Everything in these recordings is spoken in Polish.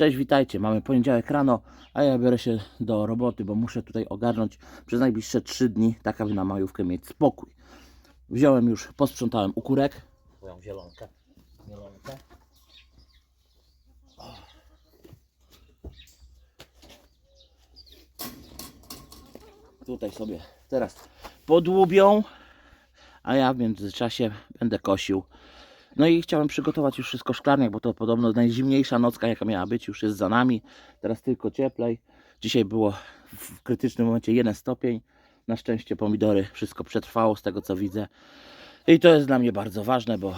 Cześć, witajcie. Mamy poniedziałek rano, a ja biorę się do roboty, bo muszę tutaj ogarnąć przez najbliższe 3 dni, tak aby na majówkę mieć spokój. Wziąłem już, posprzątałem ukurek. Moją zielonkę. zielonkę. Tutaj sobie teraz podłubią, a ja w międzyczasie będę kosił. No i chciałem przygotować już wszystko w szklarniach, bo to podobno najzimniejsza nocka jaka miała być już jest za nami. Teraz tylko cieplej. Dzisiaj było w krytycznym momencie 1 stopień. Na szczęście pomidory wszystko przetrwało z tego co widzę. I to jest dla mnie bardzo ważne, bo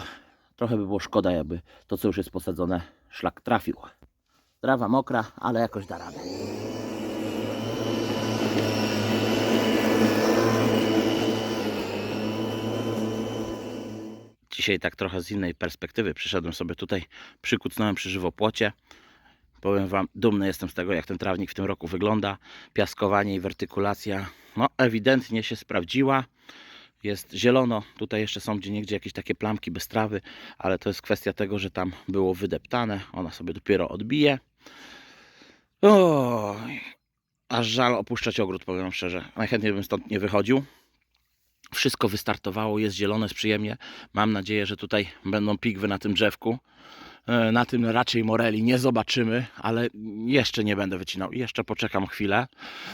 trochę by było szkoda, jakby to co już jest posadzone szlak trafił. Trawa mokra, ale jakoś da radę. Dzisiaj tak trochę z innej perspektywy przyszedłem sobie tutaj, przykucnąłem przy żywopłocie. Powiem Wam, dumny jestem z tego, jak ten trawnik w tym roku wygląda. Piaskowanie i wertykulacja, no ewidentnie się sprawdziła. Jest zielono, tutaj jeszcze są gdzie niegdzie jakieś takie plamki bez trawy, ale to jest kwestia tego, że tam było wydeptane. Ona sobie dopiero odbije. Oj, aż żal opuszczać ogród, powiem szczerze. Najchętniej bym stąd nie wychodził. Wszystko wystartowało, jest zielone, jest przyjemnie. Mam nadzieję, że tutaj będą pigwy na tym drzewku. E, Na tym raczej moreli nie zobaczymy, ale jeszcze nie będę wycinał. Jeszcze poczekam chwilę.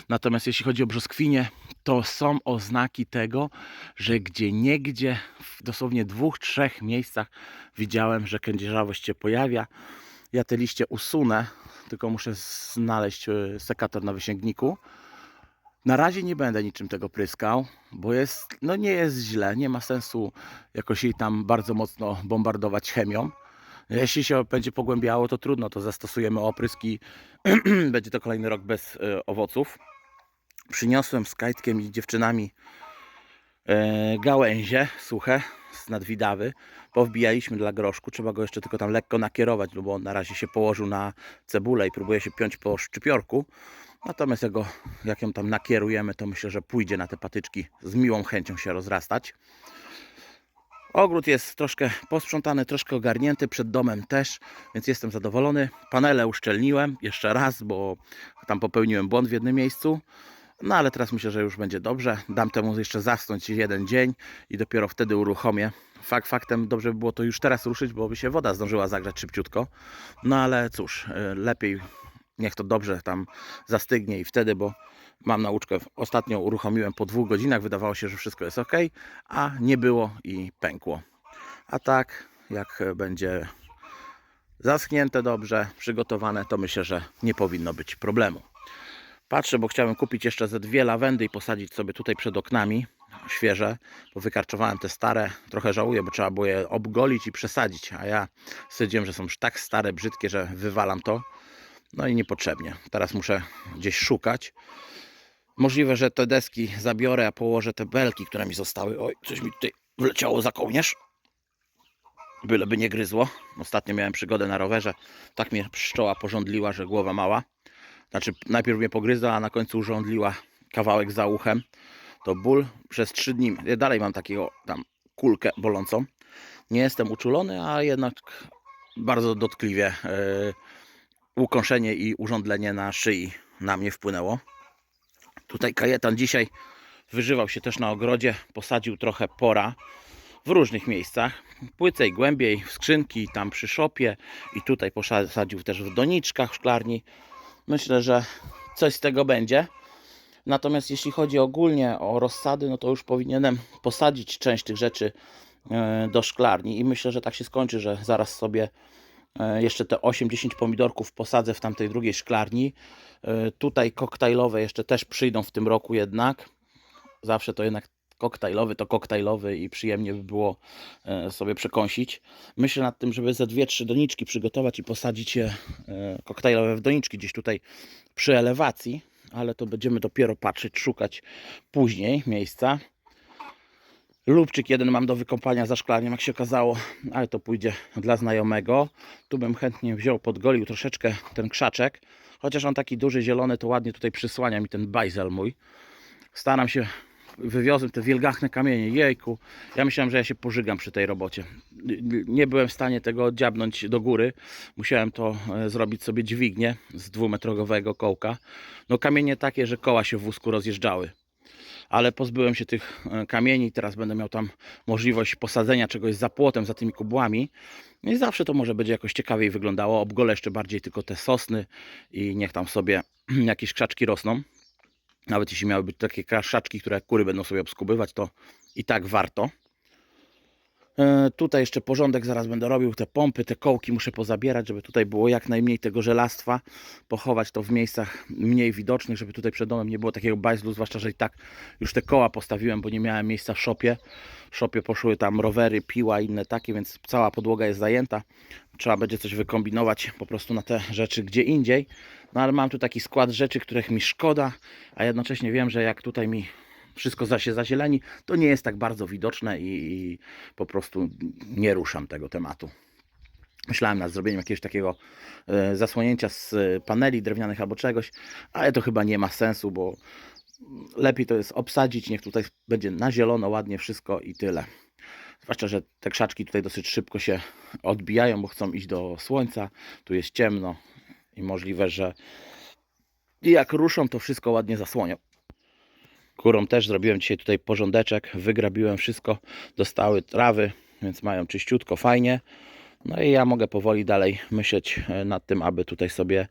Natomiast jeśli chodzi o brzoskwinie, to są oznaki tego, że gdzie niegdzie, w dosłownie dwóch, trzech miejscach widziałem, że kędzierzawość się pojawia. Ja te liście usunę, tylko muszę znaleźć e, sekator na wysięgniku. Na razie nie będę niczym tego pryskał, bo jest, no nie jest źle, nie ma sensu jakoś jej tam bardzo mocno bombardować chemią. Jeśli się będzie pogłębiało, to trudno, to zastosujemy opryski. będzie to kolejny rok bez e, owoców. Przyniosłem z Kajtkiem i dziewczynami e, gałęzie suche z nadwidawy. Powbijaliśmy dla groszku, trzeba go jeszcze tylko tam lekko nakierować, no bo on na razie się położył na cebulę i próbuje się piąć po szczypiorku. Natomiast jak, go, jak ją tam nakierujemy, to myślę, że pójdzie na te patyczki z miłą chęcią się rozrastać. Ogród jest troszkę posprzątany, troszkę ogarnięty, przed domem też, więc jestem zadowolony. Panele uszczelniłem jeszcze raz, bo tam popełniłem błąd w jednym miejscu. No ale teraz myślę, że już będzie dobrze. Dam temu jeszcze zasnąć jeden dzień i dopiero wtedy uruchomię. Fakt faktem dobrze by było to już teraz ruszyć, bo by się woda zdążyła zagrzać szybciutko. No ale cóż, y, lepiej niech to dobrze tam zastygnie i wtedy, bo mam nauczkę. Ostatnio uruchomiłem po dwóch godzinach, wydawało się, że wszystko jest ok, a nie było i pękło. A tak, jak będzie zaschnięte dobrze, przygotowane, to myślę, że nie powinno być problemu. Patrzę, bo chciałem kupić jeszcze ze dwie lawendy i posadzić sobie tutaj przed oknami świeże, bo wykarczowałem te stare. Trochę żałuję, bo trzeba było je obgolić i przesadzić, a ja stwierdziłem, że są już tak stare, brzydkie, że wywalam to. No i niepotrzebnie. Teraz muszę gdzieś szukać. Możliwe, że te deski zabiorę, a położę te belki, które mi zostały. Oj, coś mi tutaj wleciało za kołnierz. Byleby nie gryzło. Ostatnio miałem przygodę na rowerze. Tak mnie pszczoła porządliła, że głowa mała. Znaczy, najpierw mnie pogryzła, a na końcu urządliła kawałek za uchem. To ból przez trzy dni. Ja Dalej mam takiego tam kulkę bolącą. Nie jestem uczulony, a jednak bardzo dotkliwie yy, ukąszenie i urządlenie na szyi na mnie wpłynęło. Tutaj kajetan dzisiaj wyżywał się też na ogrodzie, posadził trochę pora w różnych miejscach. Płycej, głębiej, w skrzynki, tam przy szopie i tutaj posadził też w doniczkach w szklarni. Myślę, że coś z tego będzie. Natomiast jeśli chodzi ogólnie o rozsady, no to już powinienem posadzić część tych rzeczy e, do szklarni i myślę, że tak się skończy, że zaraz sobie jeszcze te 8-10 pomidorków posadzę w tamtej drugiej szklarni. E, Tutaj koktajlowe jeszcze też przyjdą w tym roku jednak. Zawsze to jednak koktajlowy to koktajlowy i przyjemnie by było e, sobie przekąsić. Myślę nad tym, żeby ze dwie, trzy doniczki przygotować i posadzić je e, koktajlowe w doniczki gdzieś tutaj przy elewacji, ale to będziemy dopiero patrzeć, szukać później miejsca. Lubczyk jeden mam do wykąpania za szklaniem, jak się okazało, ale to pójdzie dla znajomego. Tu bym chętnie wziął, podgolił troszeczkę ten krzaczek. Chociaż on taki duży, zielony, to ładnie tutaj przysłania mi ten bajzel mój. Staram się wywiozłem te wielgachne kamienie. Jejku, ja myślałem, że ja się pożygam przy tej robocie. Nie byłem w stanie tego dziabnąć do góry. Musiałem to e, zrobić sobie dźwignię z dwumetrowego kołka. No kamienie takie, że koła się w wózku rozjeżdżały. Ale pozbyłem się tych e, kamieni. Teraz będę miał tam możliwość posadzenia czegoś za płotem, za tymi kubłami. No I zawsze to może będzie jakoś ciekawiej wyglądało. Obgolę jeszcze bardziej tylko te sosny i niech tam sobie jakieś krzaczki rosną. Nawet jeśli miały być takie kraszaczki, które kury będą sobie obskubywać, to i tak warto. E, Tutaj jeszcze porządek zaraz będę robił. Te pompy, te kołki muszę pozabierać, żeby tutaj było jak najmniej tego żelastwa. Pochować to w miejscach mniej widocznych, żeby tutaj przed domem nie było takiego bajzlu, zwłaszcza, że i tak już te koła postawiłem, bo nie miałem miejsca w szopie. W szopie poszły tam rowery, piła, inne takie, więc cała podłoga jest zajęta. Trzeba będzie coś wykombinować po prostu na te rzeczy gdzie indziej. No ale mam tu taki skład rzeczy, których mi szkoda, a jednocześnie wiem, że jak tutaj mi wszystko za się zazieleni, to nie jest tak bardzo widoczne i, i po prostu nie ruszam tego tematu. Myślałem nad zrobieniem jakiegoś takiego e, zasłonięcia z e, paneli drewnianych albo czegoś, ale to chyba nie ma sensu, bo lepiej to jest obsadzić, niech tutaj będzie na zielono ładnie wszystko i tyle. Zwłaszcza, że te krzaczki tutaj dosyć szybko się odbijają, bo chcą iść do słońca. Tu jest ciemno i możliwe, że jak ruszą, to wszystko ładnie zasłonią. Kurom też zrobiłem dzisiaj tutaj porządeczek, wygrabiłem wszystko, dostały trawy, więc mają czyściutko, fajnie. No i ja mogę powoli dalej myśleć e, nad tym, aby tutaj sobie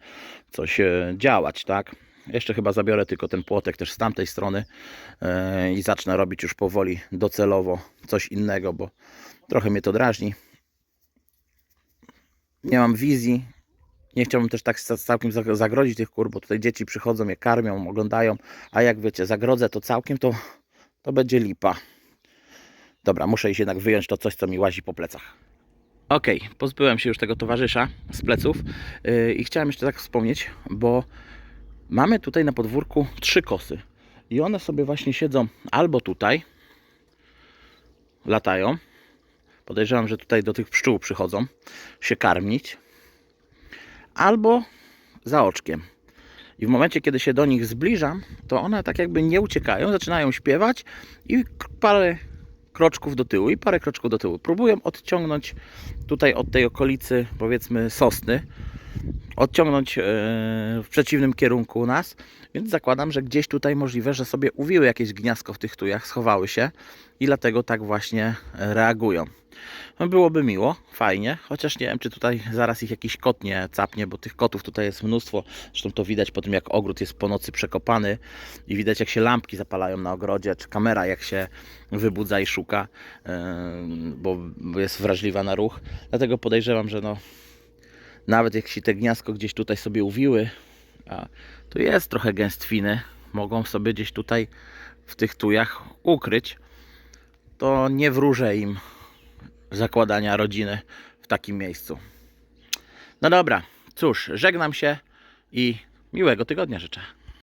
coś e, działać, tak? Jeszcze chyba zabiorę tylko ten płotek też z tamtej strony e, i zacznę robić już powoli docelowo coś innego, bo trochę mnie to drażni. Nie mam wizji. Nie chciałbym też tak całkiem zag- zagrodzić tych kur, bo tutaj dzieci przychodzą, je karmią, oglądają, a jak wiecie, zagrodzę to całkiem, to, to będzie lipa. Dobra, muszę iść jednak wyjąć to coś, co mi łazi po plecach. Okej, pozbyłem się już tego towarzysza z pleców yy, i chciałem jeszcze tak wspomnieć, bo mamy tutaj na podwórku trzy kosy i one sobie właśnie siedzą albo tutaj, latają, podejrzewam, że tutaj do tych pszczół przychodzą się karmić, albo za oczkiem. I w momencie, kiedy się do nich zbliżam, to one tak jakby nie uciekają, zaczynają śpiewać i parę kroczków do tyłu i parę kroczków do tyłu. Próbują odciągnąć tutaj od tej okolicy, powiedzmy, sosny, odciągnąć e, w przeciwnym kierunku nas, więc zakładam, że gdzieś tutaj możliwe, że sobie uwiły jakieś gniazdko w tych tujach, schowały się i dlatego tak właśnie reagują. No byłoby miło, fajnie, chociaż nie wiem, czy tutaj zaraz ich jakiś kot nie capnie, bo tych kotów tutaj jest mnóstwo. Zresztą to widać po tym, jak ogród jest po nocy przekopany i widać, jak się lampki zapalają na ogrodzie, czy kamera, jak się wybudza i szuka, bo bo jest wrażliwa na ruch. Dlatego podejrzewam, że no, nawet jeśli te gniazdko gdzieś tutaj sobie uwiły, tu jest trochę gęstwiny, mogą sobie gdzieś tutaj w tych tujach ukryć, to nie wróżę im zakładania rodziny w takim miejscu. No dobra, cóż, żegnam się i miłego tygodnia życzę.